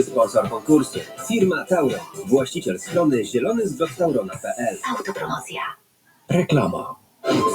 Sponsor konkursu. Firma Tauron. Właściciel strony zielonyzgottaurona.pl Autopromocja. Reklama.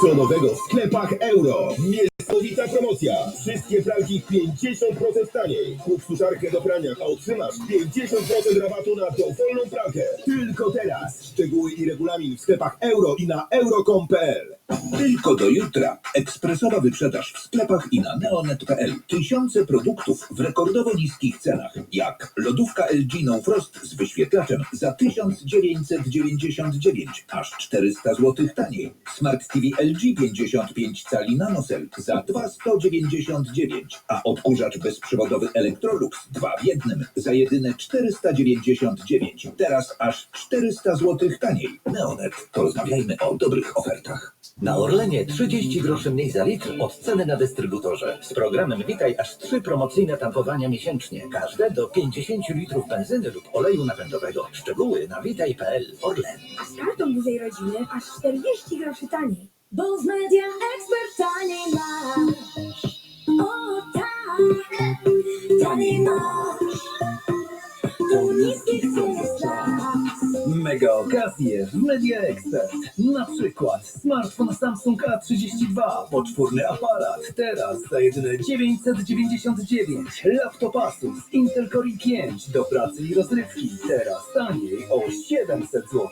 Co nowego w sklepach euro? Niesamowita promocja! Wszystkie pralki 50% taniej. Kup suszarkę do prania, a otrzymasz 50% rabatu na dowolną pralkę. Tylko teraz. Szczegóły i regulamin w sklepach euro i na euro.com.pl Tylko do jutra. Ekspresowa wyprzedaż w sklepach i na neonet.pl. Tysiące produktów w rekordowo niskich cenach. Jak lodówka LG No Frost z wyświetlaczem za 1999, aż 400 zł taniej. Smart TV LG 55 cali NanoCell za 2199, a odkurzacz bezprzewodowy Electrolux 2 w jednym za jedyne 499. Teraz aż 400 zł taniej. Neonet. Porozmawiajmy o dobrych ofertach. Na Orlenie 30 groszy mniej za litr od ceny na dystrybutorze. Z programem Witaj aż 3 promocyjne tankowania miesięcznie. Każde do 50 litrów benzyny lub oleju napędowego. Szczegóły na witaj.pl. Orlen. A z kartą dużej rodziny aż 40 groszy taniej. Bo z Media Expert taniej masz. O tak, taniej masz. Tu niskich cen strach. Mega okazje w Media Expert. Na przykład smartfon Samsung A32, poczwórny aparat, teraz za jedyne 999. Laptop Asus Intel Core i5 do pracy i rozrywki, teraz taniej o 700 zł.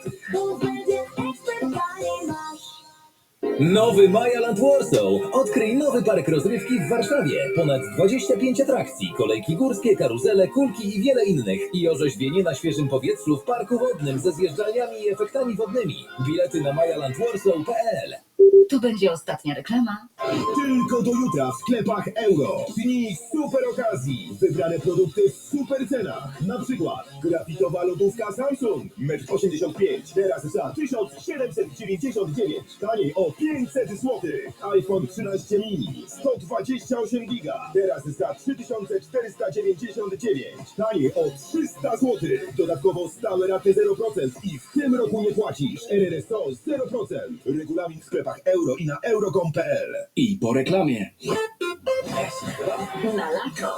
Nowy Majaland Warsaw. Odkryj nowy park rozrywki w Warszawie. Ponad 25 atrakcji, kolejki górskie, karuzele, kulki i wiele innych. I orzeźwienie na świeżym powietrzu w parku wodnym ze zjeżdżalniami i efektami wodnymi. Bilety na majalandwarsaw.pl Tu będzie ostatnia reklama. Tylko do jutra w sklepach euro. Dni super okazji. Wybrane produkty w super cenach. Na przykład grafitowa lodówka Samsung 1,85 m. Teraz za 1799. Taniej o 500 zł. iPhone 13 mini 128 giga. Teraz za 3499. Taniej o 300 zł. Dodatkowo stałe raty 0% i w tym roku nie płacisz. RRSO 0%. Regulamin w sklepach euro i na euro.com.pl I po reklamie. Na lato.